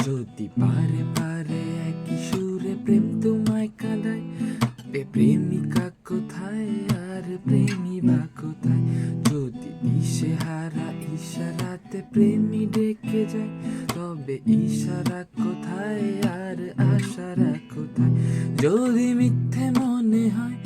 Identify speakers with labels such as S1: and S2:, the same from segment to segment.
S1: যদি পারে পারে প্রেম প্রেমিকা কোথায় আর প্রেমী বা কোথায় যদি হারা ডেকে যায় তবে কোথায় আর আশারা কোথায় যদি মিথ্যে মনে হয়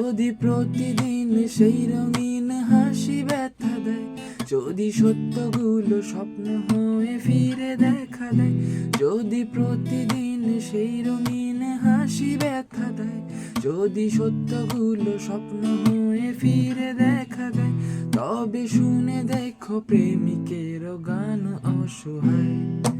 S1: যদি প্রতিদিন সেই রঙিন হাসি ব্যথা দেয়, যদি সত্যগুলো স্বপ্ন হয়ে ফিরে দেখা দেয়, যদি প্রতিদিন সেই রঙিন হাসি ব্যথা দেয়, যদি সত্যগুলো স্বপ্ন হয়ে ফিরে দেখা দেয়, তবে শুনে দেখো প্রেমিকের গান অসহায়।